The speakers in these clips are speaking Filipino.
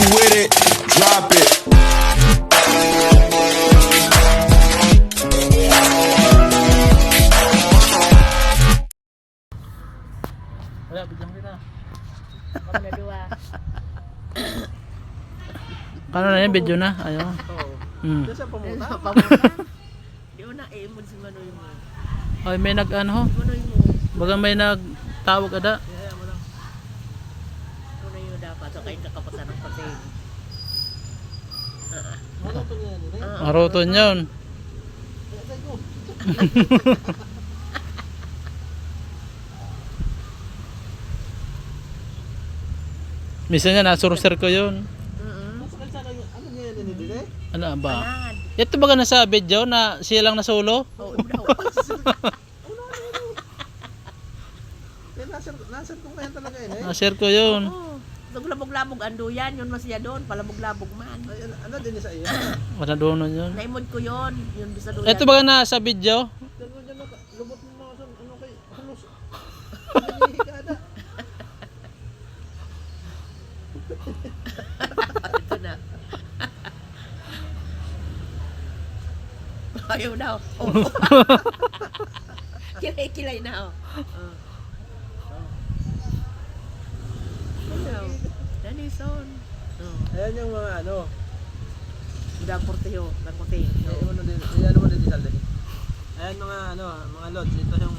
you with it, drop it. Wala, bigyan kita. Kami na dua. Kano na yan, video na? Ayaw. Oo. Hmm. Diyan siya pumunta. Di mo na imod si Manoy mo. Ay, may nag ano ho. Manoy mo. Baga may nagtawag ada. Kaya mo lang. Manoy mo dapat. So kayo nakapasan ng patin. Niya Maroton yun. Minsan nga, nasurser ko yun. Ano niya ba? Ito baga nasa video na siya lang na solo? Oo, eh. Na-share ko yun. Oo. Naglabog-labog ando yan. Yun masaya doon. Palabog-labog man. Ay, ano, ano din sa iyo? Wala doon yun. Naimod ko yun. Yun sa doon. Ito baga nasa video? Diyan mo dyan mo. Lubot mo na sa ano kay halos. Ito na. Ayaw daw. Oh. Kilay-kilay na oh. Oh. Danison. Oh. Ayan yung mga ano. Budang portiyo. Budang portiyo. Eh, ano din, eh, ano mo din din. Ayan mga ano, mga lods. Ito yung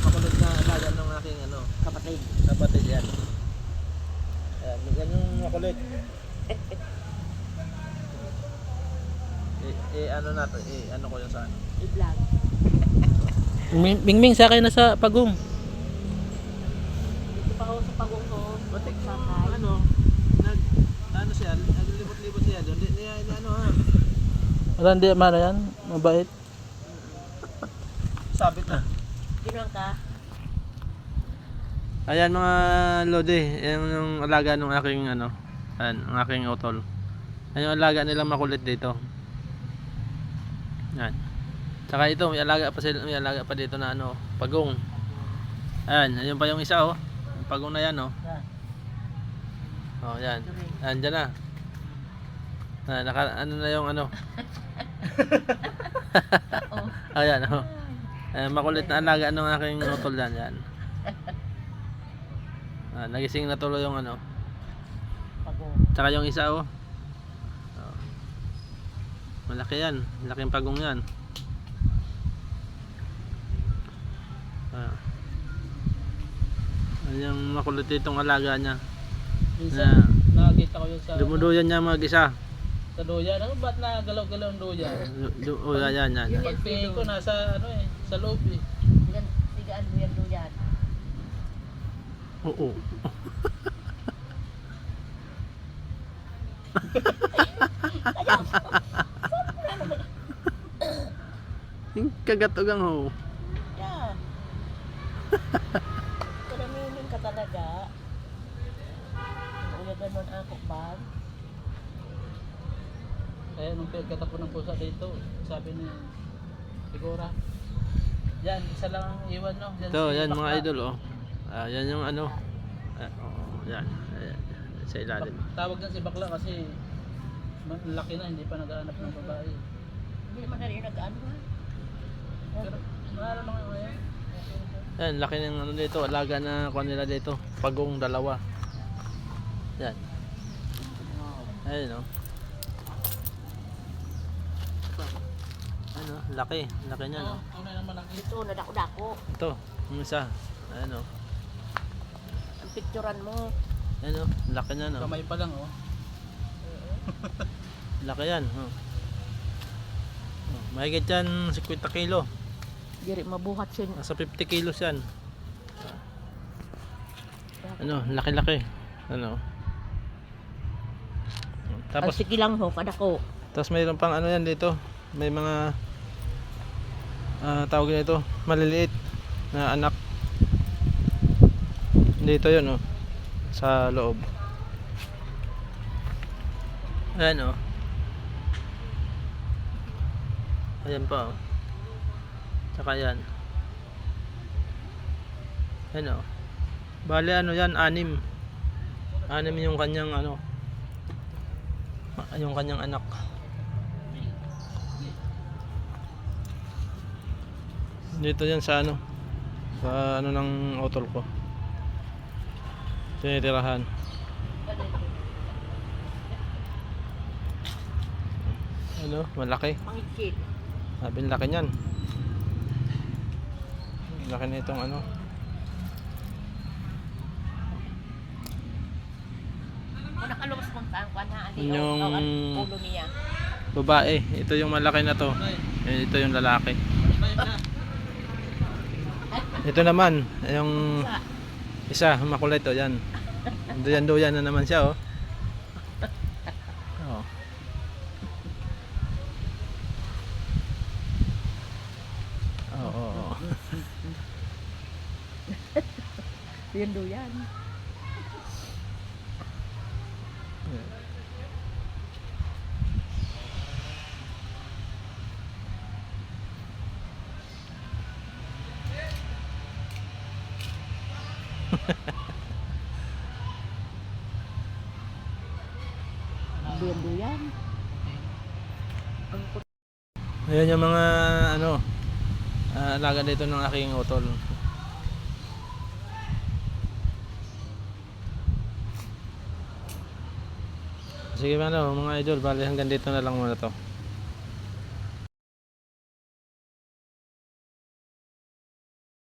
makulit na alaga ng aking ano, Kapatid. kapatid yan. Ayan, yan yung makulit. eh, eh, ano natin, eh, ano ko yung sa ano. I-vlog. Ming- Mingming sa akin nasa pagong. Dito pa ako sa pagong ko. Batik mo, Sakay. ano, nag, ano siya, naglibot-libot siya doon. Di, di, di, ano ha, Wala hindi man yan. Mabait. sabit na. Ginang ka. Ayan mga lodi, yan yung alaga ng aking ano, ayan, ang aking utol. Ayan yung alaga nilang makulit dito. Yan. Tsaka ito, may alaga pa sila, may alaga pa dito na ano, pagong. Ayan, ayun pa yung isa oh. Yung pagong na yan oh. Oh, yan. Ayan, dyan na. Ah, naka, ano na yung ano. Ayan oh. Ayan, makulit na alaga ng aking utol yan. yan. Ah, nagising na tuloy yung ano. Tsaka yung isa oh. Oh. Malaki yan. Laking pagong yan. Ah. Ano yung makulit itong alaga niya. Minsan, nakakita ko yun sa, Dumuduyan niya mag-isa. Sa doya. Ano ba't nagalaw-galaw ang doya? Du- du- oh, yan, yan, yan. Pagtingin ko nasa ano eh, sa loob eh. Yan, tigaan mo yan yan. Oo. Yung kagatugang ho. Kaya nung pagkatapon ng pusa dito, sabi ni Sigura, yan, isa lang ang iwan no. Yan Ito, si yan mga Bakla. idol oh. Ah, yan yung ano. Ah, oo, yan. Ayan. Sa ilalim. Bak- Tawag yan si Bakla kasi ma- laki na, hindi pa naghahanap ng babae. Hindi naman na rin nag-ano ha. Pero, mahalo lang yung ngayon. Yan, laki ng ano dito. Alaga na kuha nila dito. Pagong dalawa. Yan. Ayun oh. Ano, laki. Laki niya no. Ano naman ang Ito, nadako-dako. Ito, yung isa. Ayan oh. Ang picturean mo. Ayan oh, laki niya no. kamay pa lang oh. Laki yan. Oh. Oh, mahigit yan 50 kilo. Diri mabuhat siya. Nasa 50 kilos yan. Ano, laki-laki. Ano. Ang Tapos sige lang ho, kadako. tapos mayroon pang ano yan dito. May mga ah tawag nito, maliliit na anak. Dito 'yon oh. Sa loob. Ayan oh. Ayan pa oh. Tsaka yan. Ayan oh. Bale ano yan, anim. Anim yung kanyang ano. Yung kanyang anak. Dito yan sa ano. Sa ano ng otol ko. Tinitirahan. Ano? Malaki. Sabi laki niyan. Laki na itong ano. Kung nakalubos kung saan, kuha na ali. Yung- ulo niya. Babae. Ito yung malaki na to. Eh, Ito yung lalaki. Ito naman. Yung isa. Makulay to. Yan. Duyan-duyan na naman siya oh. Oh. Oo. oo, oo. Yan do yan. Yan do yan. Ayan yung mga ano ah, alaga dito ng aking utol. Sige ano mga idol, bali hanggang dito na lang muna to.